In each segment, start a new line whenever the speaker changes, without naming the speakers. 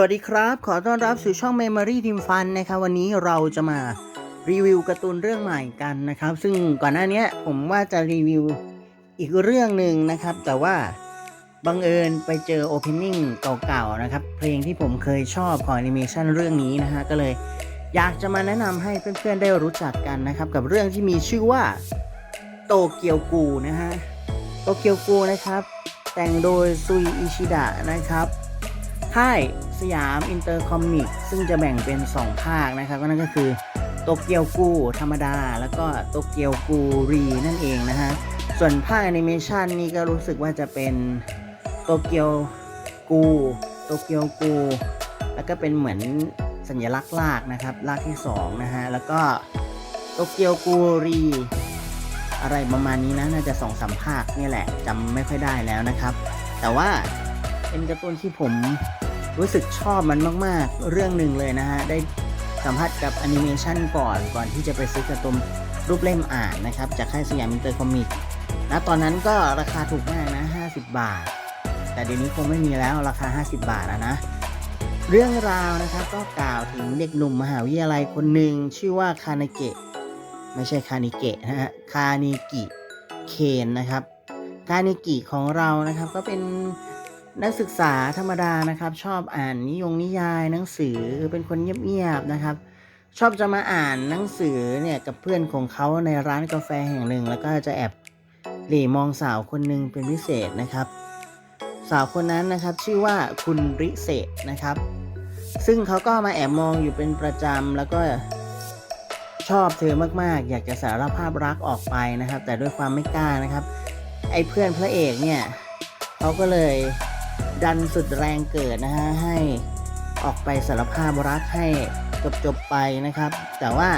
วัสดีครับ ขอต้อนรับสู่ช่อง Memory Team Fun นะครับวันนี้เราจะมารีวิวการ์ตูนเรื่องใหม่กันนะครับ ซึ่งก่อนหน้านี้ผมว่าจะรีวิวอีกเรื่องหนึ่งนะครับ แต่ว่าบังเอิญไปเจอ Opening เก่าๆนะครับ เพลงที่ผมเคยชอบของแอนิเมชันเรื่องนี้นะฮะก็เลยอยากจะมาแนะนำให้เพื่อนๆได้รู้จักกันนะครับ กับเรื่องที่มีชื่อว่าโตเกียวกูนะฮะโตเกียวกูนะครับ แต่งโดยซุยอิชิดะนะครับ ค่ายสยามอินเตอร์คอมิกซึ่งจะแบ่งเป็น 2 ภาคนะครับก็นั่นก็คือโตเกียวกูธรรมดา แล้วก็โตเกียวกูรีนั่นเองนะฮะ ส่วนภาคแอนิเมชันนี่ก็รู้สึกว่าจะเป็นโตเกียวกูโตเกียวกู แล้วก็เป็นเหมือนสัญลักษณ์ลากนะครับลากที่ 2 นะฮะ แล้วก็โตเกียวกูรี อะไรประมาณนี้นะ น่าจะสองสามภาคนี่แหละจำไม่ค่อยได้แล้วนะครับ แต่ว่าเป็นการ์ตูนที่ผม รู้สึกชอบมันมากๆ เรื่องหนึ่งเลยนะฮะ ได้สัมผัสกับแอนิเมชันก่อนก่อนที่จะไปซื้อการ์ตูนรูปเล่มอ่านนะครับ จากค่ายสยามอินเตอร์คอมิกนะตอนนั้นก็ราคาถูกมากนะ 50 บาท แต่เดี๋ยวนี้คงไม่มีแล้วราคา 50 บาทแล้วนะ เรื่องราวนะครับก็กล่าวถึงเด็กหนุ่มมหาวิทยาลัยคนหนึ่งชื่อว่าคานาเกะไม่ใช่คานิเกะนะฮะคานิกิเคนนะครับคานิกิของเรานะครับก็เป็น นักศึกษาธรรมดานะครับ ชอบอ่านนิยงนิยายหนังสือเป็นคนเงียบๆนะครับ ชอบจะมาอ่านหนังสือเนี่ยกับเพื่อนของเขาในร้านกาแฟแห่งหนึ่ง แล้วก็จะแอบหลี่มองสาวคนหนึ่งเป็นพิเศษนะครับ สาวคนนั้นนะครับชื่อว่าคุณริเศษนะครับ ซึ่งเขาก็มาแอบมองอยู่เป็นประจำแล้วก็ชอบเธอมากๆ อยากจะสารภาพรักออกไปนะครับ แต่ด้วยความไม่กล้านะครับ ไอ้เพื่อนพระเอกเนี่ยเขาก็เลย ดันสุดแรงเกิดนะฮะให้ออกไปสารภาพรักให้จบๆไปนะครับ แต่ว่า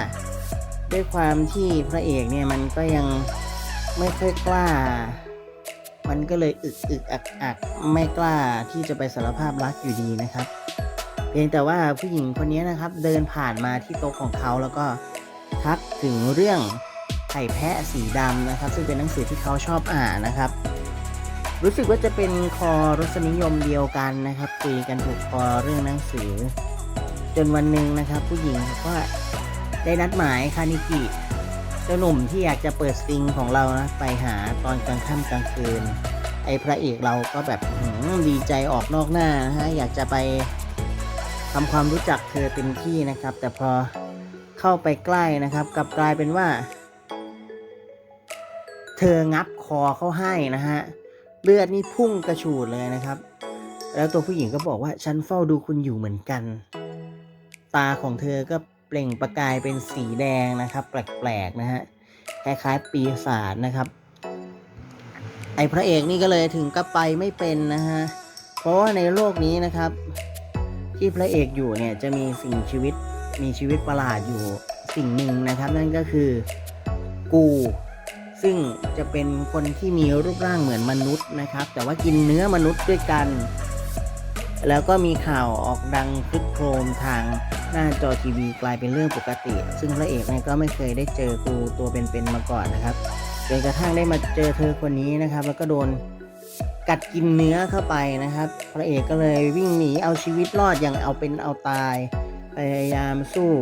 ด้วยความที่พระเอกเนี่ยมันก็ยังไม่ค่อยกล้า มันก็เลยอึกอึกอักอักไม่กล้าที่จะไปสารภาพรักอยู่ดีนะครับ เพียงแต่ว่าผู้หญิงคนนี้นะครับ เดินผ่านมาที่โต๊ะของเขาแล้วก็ทักถึงเรื่องไข่แพะสีดำนะครับ ซึ่งเป็นหนังสือที่เขาชอบอ่านนะครับ รู้สึกว่าจะเป็นคอรสนิยมเดียวกันนะครับคุยกันถูกคอเรื่องหนังสือ จนวันหนึ่งนะครับ ผู้หญิงก็ได้นัดหมายคานิกิเจ้าหนุ่มที่อยากจะเปิดสติงของเรานะไปหาตอนกลางค่ำกลางคืน ไอ้พระเอกเราก็แบบดีใจออกนอกหน้านะฮะอยากจะไปทำความรู้จักเธอเต็มที่นะครับ แต่พอเข้าไปใกล้นะครับกลับกลายเป็นว่า เธองับคอเขาให้นะฮะ เลือดนี่พุ่งกระฉูดเลยนะครับ แล้วตัวผู้หญิงก็บอกว่าฉันเฝ้าดูคุณอยู่เหมือนกัน ตาของเธอก็เปล่งประกายเป็นสีแดงนะครับ แปลกๆนะฮะคล้ายๆปีศาจนะครับ ไอ้พระเอกนี่ก็เลยถึงกับไปไม่เป็นนะฮะเพราะว่าในโลกนี้นะครับ ที่พระเอกอยู่เนี่ยจะมีสิ่งชีวิตมีชีวิตประหลาดอยู่สิ่งหนึ่งนะครับ นั่นก็คือกู ซึ่งจะเป็นคนที่มีรูปร่างเหมือนมนุษย์นะครับ แต่ว่ากินเนื้อมนุษย์ด้วยกัน แล้วก็มีข่าวออกดังคลิกโครมทางหน้าจอทีวีกลายเป็นเรื่องปกติ ซึ่งพระเอกเนี่ยก็ไม่เคยได้เจอกูตัวเป็นๆมาก่อนนะครับจนกระทั่งได้มาเจอเธอคนนี้นะครับ แล้วก็โดนกัดกินเนื้อเข้าไปนะครับ พระเอกก็เลยวิ่งหนีเอาชีวิตรอดอย่างเอาเป็นเอาตายพยายามสู้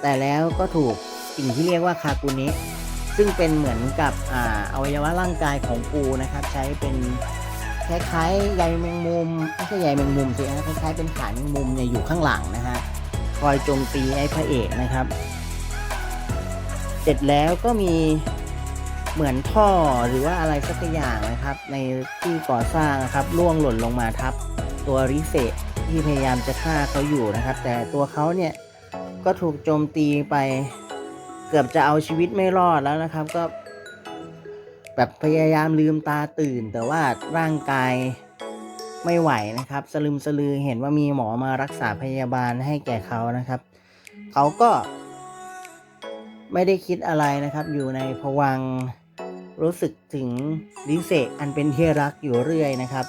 แต่แล้วก็ถูกสิ่งที่เรียกว่าคากุเนะ ซึ่งเป็นเหมือนกับอ่าอวัยวะร่างกายของปูนะครับ ใช้เป็นคล้ายๆใยแมงมุมไม่ใช่ใยแมงมุมสิฮะคล้ายๆเป็นฐานแมงมุมเนี่ยอยู่ข้างหลังนะฮะคอยโจมตีไอ้พระเอกนะครับ เสร็จแล้วก็มีเหมือนท่อหรือว่าอะไรสักอย่างนะครับ ในที่ก่อสร้างนะครับล่วงหล่นลงมาทับตัวริเซที่พยายามจะฆ่าเขาอยู่นะครับ แต่ตัวเขาเนี่ยก็ถูกโจมตีไป เกือบจะเอาชีวิตไม่รอดแล้วนะครับ ก็ แบบพยายามลืมตาตื่น แต่ว่าร่างกายไม่ไหวนะครับ สลึมสลือเห็นว่ามีหมอมารักษาพยาบาลให้แก่เขานะครับ เขาก็ไม่ได้คิดอะไรนะครับ อยู่ในภวังรู้สึกถึงลิเซะอันเป็นที่รักอยู่เรื่อยนะครับ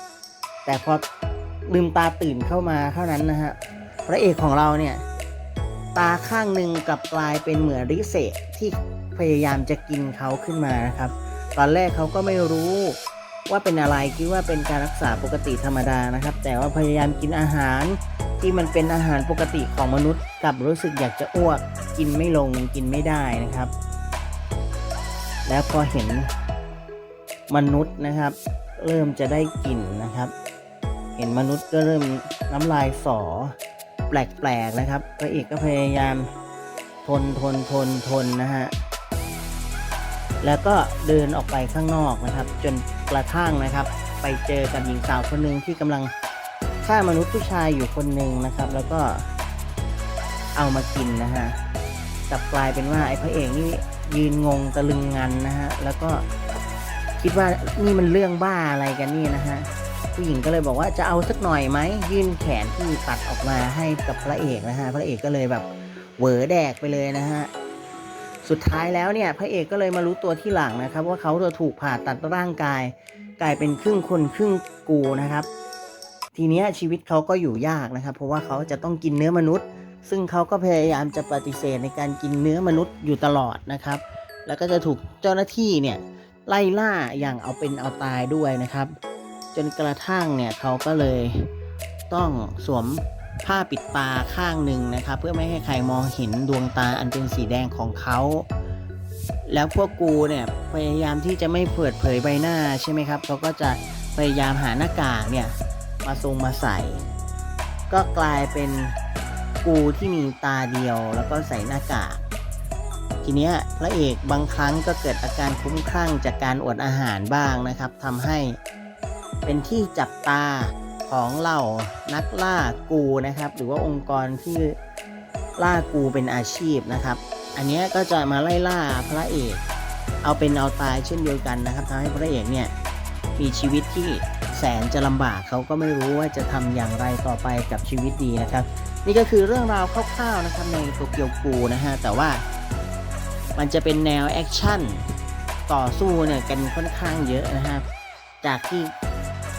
แต่พอลืมตาตื่นเข้ามาเท่านั้นนะฮะพระเอกของเราเนี่ย ตาข้างหนึ่งกลับกลายเป็นเหมือนริเศษที่พยายามจะกินเขาขึ้นมานะครับ ตอนแรกเขาก็ไม่รู้ว่าเป็นอะไรคิดว่าเป็นการรักษาปกติธรรมดานะครับ แต่ว่าพยายามกินอาหารที่มันเป็นอาหารปกติของมนุษย์กลับรู้สึกอยากจะอ้วกกินไม่ลงกินไม่ได้นะครับ แล้วพอเห็นมนุษย์นะครับ เริ่มจะได้กลิ่นนะครับ เห็นมนุษย์ก็เริ่มน้ำลายสอ แปลกๆนะครับพระเอกก็พยายามทนทนทนทนนะฮะแล้วก็เดินออกไปข้างนอกนะครับ จนกระทั่งนะครับ ไปเจอกับหญิงสาวคนหนึ่งที่กำลังฆ่ามนุษย์ผู้ชายอยู่คนหนึ่งนะครับ แล้วก็เอามากินนะฮะกลับกลายเป็นว่าไอ้พระเอกนี่ยืนงงตะลึงงันนะฮะแล้วก็คิดว่านี่มันเรื่องบ้าอะไรกันนี่นะฮะ ผู้หญิงก็เลยบอกว่าจะเอาสักหน่อยไหมยื่นแขนที่ตัดออกมาให้กับพระเอกนะฮะพระเอกก็เลยแบบเหวอแดกไปเลยนะฮะสุดท้ายแล้วเนี่ยพระเอกก็เลยมารู้ตัวที่หลังนะครับว่าเขาถูกผ่าตัดร่างกาย กลายเป็นครึ่งคนครึ่งกูนะครับ ทีนี้ชีวิตเขาก็อยู่ยากนะครับ เพราะว่าเขาจะต้องกินเนื้อมนุษย์ ซึ่งเขาก็พยายามจะปฏิเสธในการกินเนื้อมนุษย์อยู่ตลอดนะครับ แล้วก็จะถูกเจ้าหน้าที่เนี่ยไล่ล่าอย่างเอาเป็นเอาตายด้วยนะครับ จนกระทั่งเนี่ยเขาก็เลยต้องสวมผ้าปิดตาข้างหนึ่งนะครับ เพื่อไม่ให้ใครมองเห็นดวงตาอันเป็นสีแดงของเขา แล้วพวกกูเนี่ยพยายามที่จะไม่เปิดเผยใบหน้าใช่ไหมครับเขาก็จะพยายามหาหน้ากากเนี่ยมาทรงมาใส่ ก็กลายเป็นกูที่มีตาเดียวแล้วก็ใส่หน้ากากทีเนี้ยพระเอกบางครั้งก็เกิดอาการคุ้มคลั่งจากการอดอาหารบ้างนะครับทำให้ เป็นที่จับตาของเหล่านักล่ากูนะครับ หรือว่าองค์กรที่ล่ากูเป็นอาชีพนะครับ อันนี้ก็จะมาไล่ล่าพระเอก เอาเป็นเอาตายเช่นเดียวกันนะครับทำให้พระเอกเนี่ยมีชีวิตที่แสนจะลำบากเขาก็ไม่รู้ว่าจะทำอย่างไรต่อไปกับชีวิตดีนะครับ นี่ก็คือเรื่องราวคร่าวๆนะครับในโตเกียวกูนะฮะแต่ว่ามันจะเป็นแนวแอคชั่นต่อสู้เนี่ยกันค่อนข้างเยอะนะครับจากที่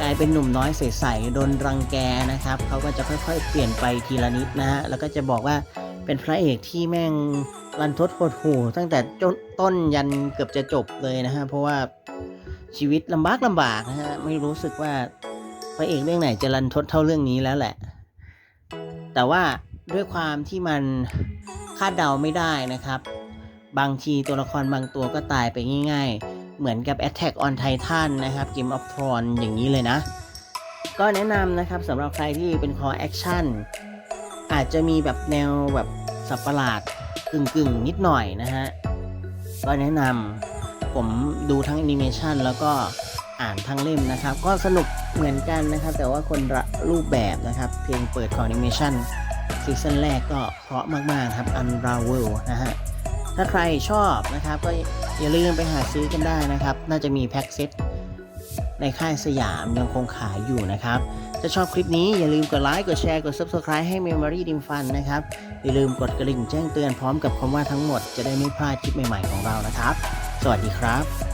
กลายเป็นหนุ่มน้อยใสๆโดนรังแกนะครับเขาก็จะค่อยๆ เปลี่ยนไปทีละนิดนะฮะแล้วก็จะบอกว่าเป็นพระเอกที่แม่งรันทดหดหูตั้งแต่ต้นยันเกือบจะจบเลยนะฮะเพราะว่าชีวิตลำบากลำบากนะฮะไม่รู้สึกว่าพระเอกเรื่องไหนจะรันทดเท่าเรื่องนี้แล้วแหละ แต่ว่าด้วยความที่มันคาดเดาไม่ได้นะครับ บางทีตัวละครบางตัวก็ตายไปง่าย ๆ เหมือนกับ Attack on Titan นะครับ Game of Thrones อย่างนี้เลยนะ ก็แนะนำนะครับสำหรับใครที่เป็นคอแอคชั่นอาจจะมีแบบแนวแบบสับประหลาดกึ่งๆนิดหน่อยนะฮะ ก็แนะนำผมดูทั้งแอนิเมชันแล้วก็อ่านทั้งเล่มนะครับ ก็สนุกเหมือนกันนะครับ แต่ว่าคนละรูปแบบนะครับ เพลงเปิดของแอนิเมชันซีซั่นแรกก็เพราะมาก ๆ ครับ Unravel นะฮะ ถ้าใครชอบนะครับก็ อย่าลืมไปหาซื้อกันได้นะครับ น่าจะมีแพ็กเซตในค่ายสยามยังคงขายอยู่นะครับ ถ้าชอบคลิปนี้อย่าลืมกดไลค์ กดแชร์ กด Subscribe ให้ Memory Dim Fun นะครับ อย่าลืมกดกระดิ่งแจ้งเตือนพร้อมกับคำว่าทั้งหมดจะได้ไม่พลาดคลิปใหม่ๆของเรานะครับ สวัสดีครับ